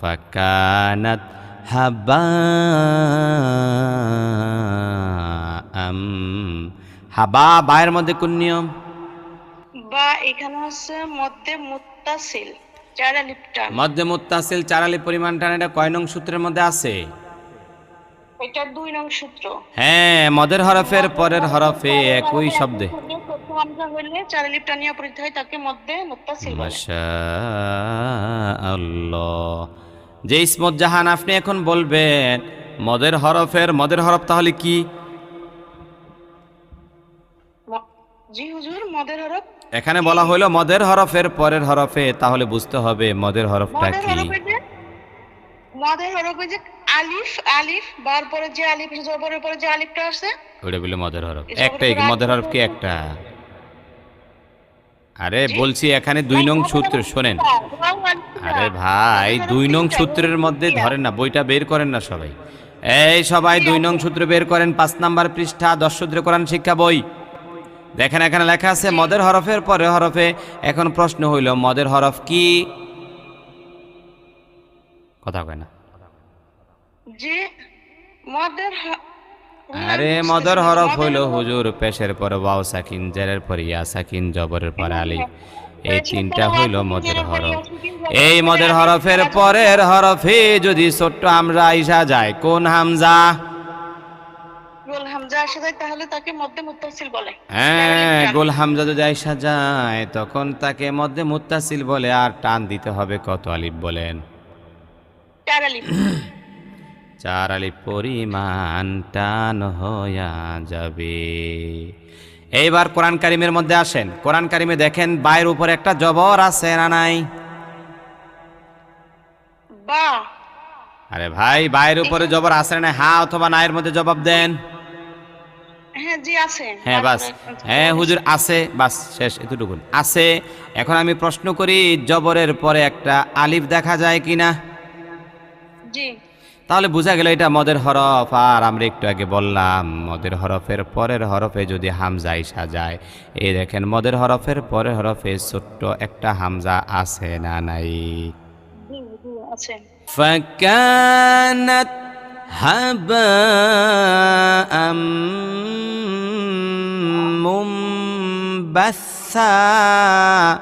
ফাকানাত হাবা আম হাবা বায়ের মধ্যে কোন নিয়ম? বা এখানে হচ্ছে মধ্যে মুত্তাসিল চার আলিফ টান মধ্যে মুত্তাসিল চারালি পরিমাণ টান এটা কয় নং সূত্রের মধ্যে আছে? এটা দুই নং সূত্র। হ্যাঁ মদের হরফের পরের হরফে একই শব্দে। প্রথম হইলে যে ইসমত জাহান আপনি এখন বলবেন মদের হরফের মদের হরফ তাহলে কি? এখানে বলা হলো মদের হরফের পরের হরফে তাহলে বুঝতে হবে মদের হরফটা কি। হরফ মদের হরফ যে আলিফ আলিফ বার পরে যে আলিফ জবরের পরে যে আলিফটা আছে ওটা বলে মদের হরফ। একটাই মদের হরফ কি একটা? আরে বলছি এখানে দুই নং সূত্র শোনেন। আরে ভাই দুই নং সূত্রের মধ্যে ধরেন না বইটা বের করেন না সবাই। এই সবাই দুই নং সূত্র বের করেন পাঁচ নাম্বার পৃষ্ঠা দশ সূত্রে কোরআন শিক্ষা বই। দেখেন এখানে লেখা আছে মদের হরফের পরে হরফে এখন প্রশ্ন হইল মদের হরফ কি? কথা কয় না। জি মদের আরে মদর হরফ হইল হুজুর পেশের পর ওয়াও সাকিন জেরের পরে ইয়া সাকিন জবরের পর আলিফ এই তিনটা হইল মদের হরফ। এই মদের হরফের পরের হরফে যদি ছোট্ট হামজা আইসা যায় কোন হামজা? হ্যাঁ গোল হামজা যদি আইসা যায় তখন তাকে মধ্যে মুত্তাসিল বলে আর টান দিতে হবে কত আলিফ বলেন? চার আলিফ পরিমাণ টান হইয়া যাবে। এইবার কোরআন কারিমের মধ্যে আসেন। কোরআন কারিমে দেখেন বায়ের উপর একটা জবর আছে না নাই? আরে ভাই বায়ের উপরে জবর আছে না? হ্যাঁ অথবা নায়ের মধ্যে জবাব দেন। হ্যাঁ আছে। হ্যাঁ বাস হ্যাঁ হুজুর আছে। বাস শেষ এতটুকুন। আছে। এখন আমি প্রশ্ন করি জবরের পরে একটা আলিফ দেখা যায় কিনা? জি তাহলে বোঝা গেল এটা মদের হরফ আর আমরা একটু আগে বললাম মদের হরফের পরের হরফে যদি হামজা ইসা যায় এই দেখেন মদের হরফের পরের হরফে ছোট্ট একটা হামজা আছে না নাই জি জি আছে فكانت هباء منبثا